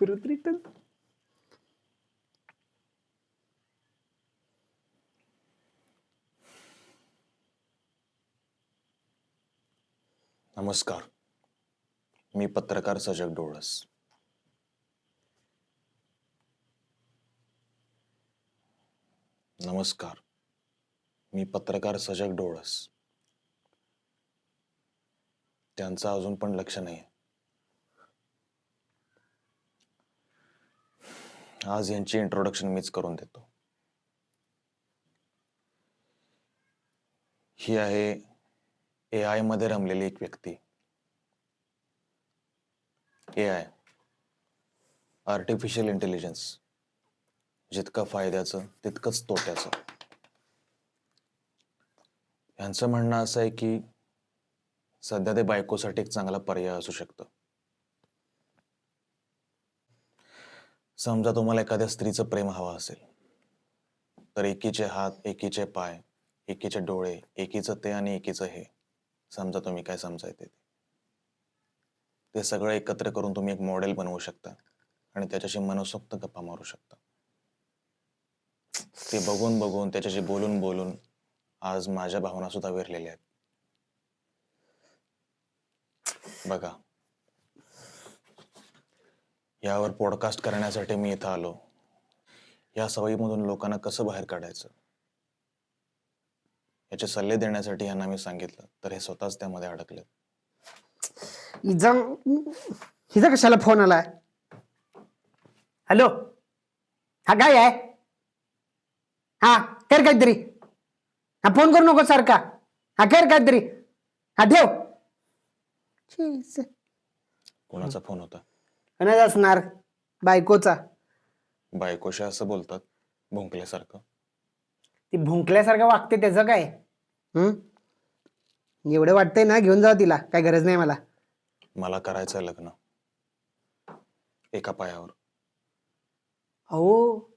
pero return नमस्कार. मी पत्रकार सजग डोळस. नमस्कार. मी पत्रकार सजग डोळस. त्यांचं अजून पण लक्ष नाही आज यांची इंट्रोडक्शन मीच करून देतो. ही आहे ए आयमध्ये रमलेली एक व्यक्ती. ए आय आर्टिफिशियल इंटेलिजन्स जितकं फायद्याचं तितकंच तोट्याचं. यांचं म्हणणं असं आहे की सध्या ते बायकोसाठी एक चांगला पर्याय असू शकतं. समजा तुम्हाला एखाद्या स्त्रीचं प्रेम हवं असेल तर एकीचे हात एकीचे पाय एकीचे डोळे एकीचं ते आणि एकीचं हे. समजा तुम्ही काय समजायचे ते. ते सगळं एकत्र करून तुम्ही एक मॉडेल बनवू शकता आणि त्याच्याशी मनसोक्त गप्पा मारू शकता. ते बघून बघून त्याच्याशी बोलून बोलून आज माझ्या भावना सुद्धा विरलेल्या आहेत. बघा. यावर पॉडकास्ट करण्यासाठी मी इथं आलो. या सवयीमधून लोकांना कसं बाहेर काढायचं? याचे सल्ले देण्यासाठी यांना मी सांगितलं तर हे स्वतःच त्यामध्ये अडकले. हिजा हिजा कशाला फोन आलाय? हॅलो हा काय आहे? हा कर काहीतरी. हा फोन करू नको सारखा. हा कर काहीतरी. हा ठेव. कोणाचा फोन होता? कोणाचा असणार बायकोचा. बायकोशी असं बोलतात भुंकल्यासारखं. ती भुंकल्यासारखं वागते त्याचं काय? हम्म एवढं वाटतंय ना घेऊन जाऊ तिला काय गरज नाही मला. मला करायचंय लग्न. एका पायावर. अहो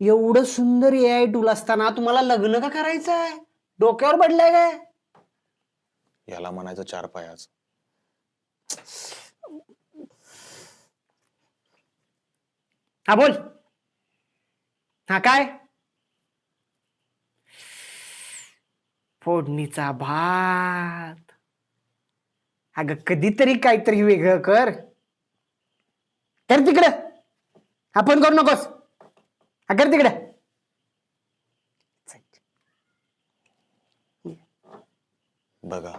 एवढं सुंदर ए आय टूल असताना तुम्हाला लग्न का करायचं आहे डोक्यावर पडलंय काय? याला म्हणायचं चार पायाच. हा बोल. हा काय? फोडणीचा भात. अगं कधीतरी काहीतरी वेगळं कर. कर तिकडं. आपण करू नकोस. हा कर तिकडं. बघा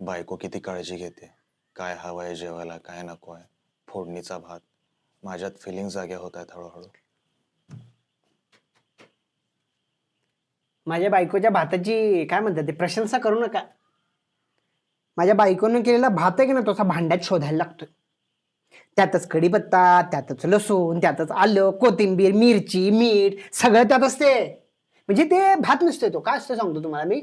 बायको किती काळजी घेते. काय हवंय जेवायला काय नको आहे फोडणीचा भात. माझ्यात फिलिंग जाग्या होत आहेत हळूहळू. माझ्या बायकोच्या भाताची काय म्हणतात ते प्रशंसा करू नका. माझ्या बायकोनं केलेला भात आहे की ना तसा भांड्यात शोधायला लागतोय. त्यातच कढीपत्ता त्यातच लसूण त्यातच आलं कोथिंबीर मिरची मीठ सगळं त्यात असते. म्हणजे ते भात नसतोय तो. काय असतो सांगतो तुम्हाला मी?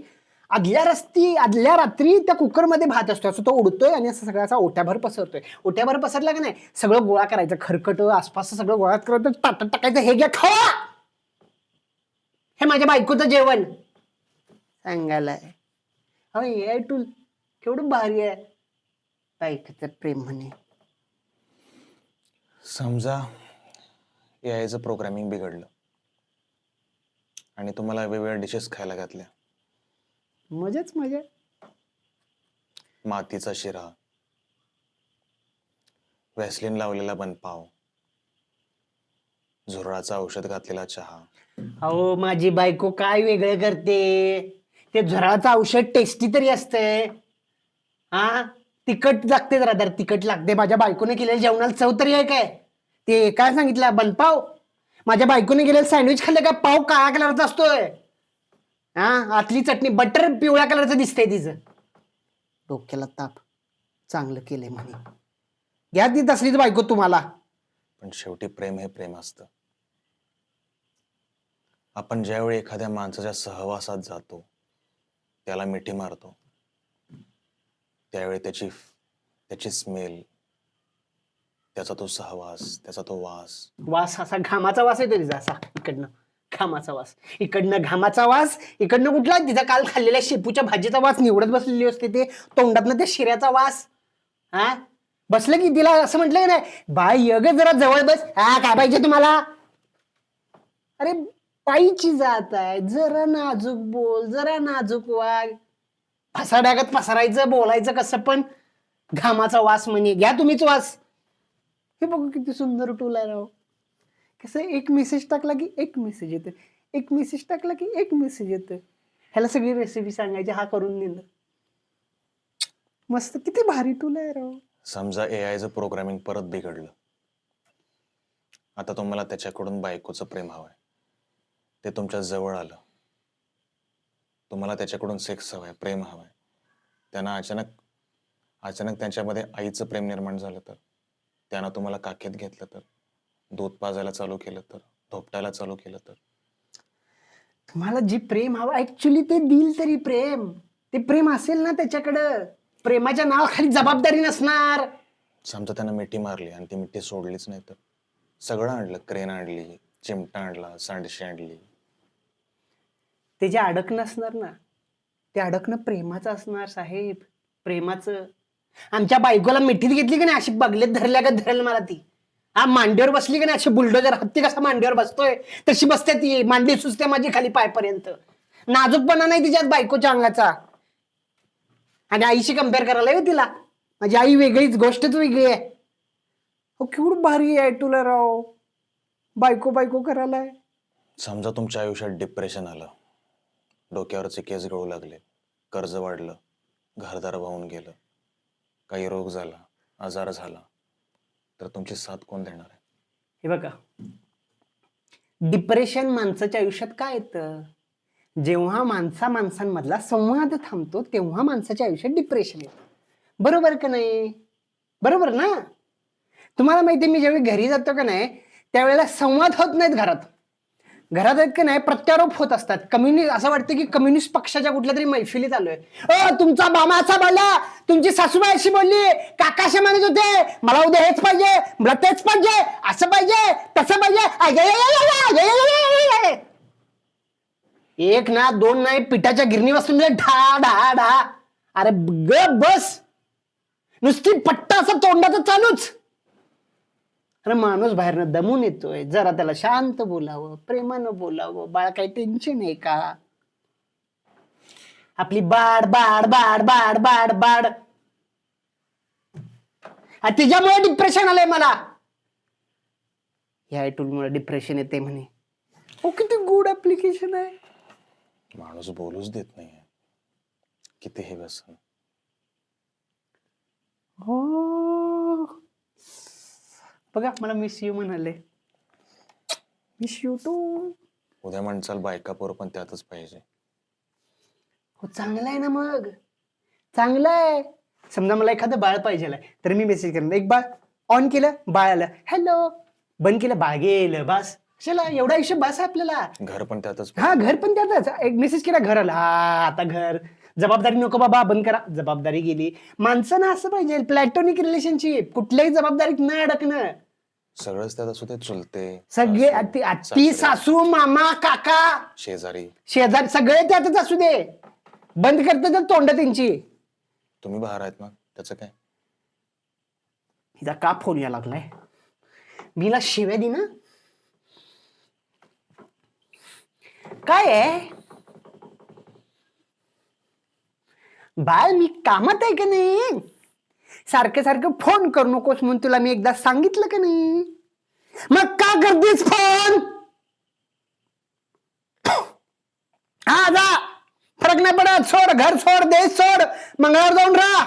आदल्या रस्ती आदल्या रात्री त्या कुकरमध्ये भात असतो असं तो उडतोय आणि असं सगळ्याचा असा ओट्याभर पसरतोय. ओट्याभर पसरला का नाही सगळं गोळा करायचं. खरकट आसपास सगळं गोळा करायचं ताटात टाकायचं. हे घ्या खावा हे माझ्या बायकोचं जेवण. सांगायला हो ए टूल केवढं भारी आहे. बायकोचं प्रेम म्हणे. समजा यायचं प्रोग्रामिंग बिघडलं आणि तुम्हाला वेगवेगळ्या डिशेस खायला घातल्या. मजाच मजा. मातीचा शिरा. व्हॅसलिन लावलेला बनपाव. झुरळाचं औषध घातलेला चहा. अहो माझी बायको काय वेगळं करते? ते झराचं औषध टेस्टी तरी असतंय. हा? तिखट लागते जरा तर तिखट लागते माझ्या बायकोने केलेल्या जेवणाला चव तरी आहे काय? ते काय सांगितलं? बनपाव? माझ्या बायकोने केलेलं सँडविच खाल्लं का? पाव काळ्या कलरचा असतोय. हा? आतली चटणी बटर पिवळ्या कलरचं दिसतंय तिचं. डोक्याला ताप. चांगलं केलंय म्हणे. घ्या ती तसलीच बायको तुम्हाला. पण शेवटी प्रेम हे प्रेम असतं. आपण ज्यावेळी एखाद्या माणसाच्या सहवासात जातो त्याला मिठी मारतो त्यावेळी त्याची त्याची स्मेल त्याचा तो सहवास त्याचा तो वास. वास असा घामाचा वास येतो तिचा असा इकडनं. घामाचा वास. इकडनं घामाचा वास इकडनं कुठला? तिचा काल खाल्लेल्या शेपूच्या भाजीचा वास निवडत बसलेली असते ते तोंडातनं त्या शिऱ्याचा वास. हा? बसलं की तिला असं म्हटलं की नाही बाय यग जरा जवळ बस. हा काय पाहिजे तुम्हाला? अरे पायीची जात आहे. जरा नाजूक बोल जरा नाजूक वाग. फसाड्यागत पसरायचं बोलायचं कसं पण? घामाचा वास म्हणे. घ्या तुम्हीच वास. हे बघू किती सुंदर टूल आहे राव कसं एक मेसेज टाकला की एक मेसेज येतं एक मेसेज टाकला की एक मेसेज येतं ह्याला सगळी रेसिपी सांगायची हा करून दिलं. मस्त किती भारी टूल आहे राव. समजा ए आयचं प्रोग्रामिंग परत बिघडलं. आता तुम्हाला त्याच्याकडून बायकोचं प्रेम हवंय. ते तुमच्या जवळ आलं. तुम्हाला त्याच्याकडून सेक्स हवाय प्रेम हवंय. त्यांना अचानक अचानक त्यांच्यामध्ये आईचं प्रेम निर्माण झालं तर त्यांना तुम्हाला काखेत घेतलं तर. दूध पाजायला चालू केलं तर धोपटायला चालू केलं तर? तुम्हाला जी प्रेम हवं ऍक्च्युली ते दिल तरी प्रेम. ते प्रेम असेल ना त्याच्याकडं. प्रेमाच्या नावाखाली जबाबदारी नसणार. समजा त्यानं मिठी मारली आणि ती मिठी सोडलीच नाही तर? सगळं आणलं क्रेन आणली चिमटा आणला सांडशी आणली. ते जे अडक नसणार ना ते अडकणं प्रेमाचं असणार साहेब. प्रेमाचं. आमच्या बायकोला मिठीत घेतली की नाही अशी बगलेत धरल्या का धरेल मला ती. हा मांडीवर बसली की नाही? अशी बुलडोजर हत्ती कसा मांडीवर बसतोय? तशी बसते ती. मांडी सुचते माझी खाली पायपर्यंत. नाजूकपणा नाही तिच्यात बायकोच्या अंगाचा. आणि आईशी कंपेअर करायला येऊ तिला. माझी आई वेगळीच गोष्टच वेगळी आहे. हो भारी आहे तुला राव. बायको बायको करायला समजा तुमच्या आयुष्यात डिप्रेशन आलं. डोक्यावरचे केस गळू लागले. कर्ज वाढलं. घरदार वाहून गेलं. काही रोग झाला. आजार झाला. तर तुमची साथ कोण देणार आहे? हे बघा. डिप्रेशन माणसाच्या आयुष्यात काय येतं? जेव्हा माणसा माणसांमधला संवाद थांबतो तेव्हा माणसाच्या आयुष्यात डिप्रेशन येतं. बरोबर का नाही? बरोबर ना? तुम्हाला माहिती मी ज्यावेळी घरी जातो का नाही त्यावेळेला संवाद होत नाहीत घरात. घरात आहेत का नाही प्रत्यारोप होत असतात. कम्युनिस्ट असं वाटतं की कम्युनिस्ट पक्षाच्या कुठल्या तरी मैफिलीत आलोय अ तुमचा मामा असा बोलला तुमची सासूबाई अशी बोलली काकाशे म्हणत होते मला उद्या हेच पाहिजे मला तेच पाहिजे असं पाहिजे तसं पाहिजे. एक ना दोन नाही पिठाच्या गिरणी बसून ढा ढा ढा. अरे ग बस. नुसती पट्टा असं तोंडाचं चालूच. अरे माणूस बाहेरनं दमून येतोय. जरा त्याला शांत बोलावं प्रेमानं बोलावं. बाळा काही टेन्शन आहे का? आपली बाड बाड बाड बाड बाड बाड. तिच्यामुळे डिप्रेशन आलंय मला. या टूलमुळे डिप्रेशन येते म्हणे. ओ किती गुड ऍप्लिकेशन आहे. माणूस बोलूच देत नाही किती हे व्यसन. हो. बघा मला मिस यू म्हणाले. मिस यू टू उद्या म्हणचाल बायका पोर पण त्यातच पाहिजे. हो चांगलं आहे ना मग. चांगलं आहे समजा मला एखादं बाळ पाहिजे तर मी मेसेज करणार एक बाळ ऑन केलं बाळ आलं. हॅलो बंद केलं बाळ गेलं बस. चला एवढा आयुष्य बस आहे आपल्याला. घर पण त्यातच हा घर पण त्यातच. एक मेसेज केला घर आला. हा आता घर. जबाबदारी नको बाबा बंद करा. जबाबदारी गेली. माणसानं असं पाहिजे प्लॅटोनिक रिलेशनशिप कुठल्याही जबाबदारीत न अडकणं. सगळंच त्यात असू ते चुलते सगळे आती आत्ती सासू मामा काका. शेजारी. शेजार सगळे त्यातच असू दे. बंद करते तर तोंड त्यांची. तुम्ही बाहेर आहेत ना त्याचं काय? हिचा का फोन या लागलाय? मीला शिव्या दे ना काय आहे? बाळ मी कामात आहे का नाही? सारखं सारखं फोन करू नकोस म्हणून तुला मी एकदा सांगितलं का नाही? मग का करतेस फोन हा जा. फरक नाही पडत. सोड घर सोड देश सोड. मंगळवार जाऊन राहा.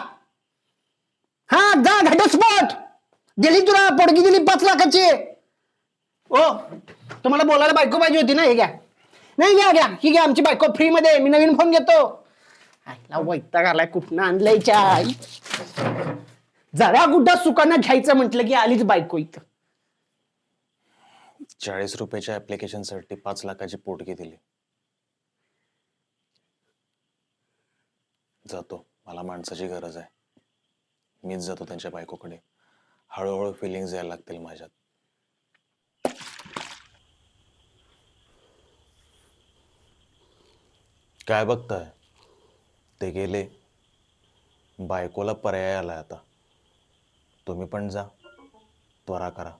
हा जा घटस्फोट. दिली तुला पोडगी दिली पाच लाखाची. ओ तुम्हाला बोलायला बायको पाहिजे होती ना हे घ्या. नाही घ्या घ्या. ही घ्या आमची बायको फ्री मध्ये मी नवीन फोन घेतो. आईला वैताग आलाय कुठनं आणलंय चाय जरा कुठं सुकानं घ्यायचं म्हटलं की आलीच बायको इथं. चाळीस रुपयाच्या ऍप्लिकेशनसाठी पाच लाखाची पोटगी दिली जातो मला माणसाची गरज आहे. मीच जातो त्यांच्या बायकोकडे. हळूहळू फिलिंग्स यायला लागतील माझ्यात. काय बघताय? ते गेले. बायकोला पर्याय आला आता. तुम्ही पण जा. त्वरा करा.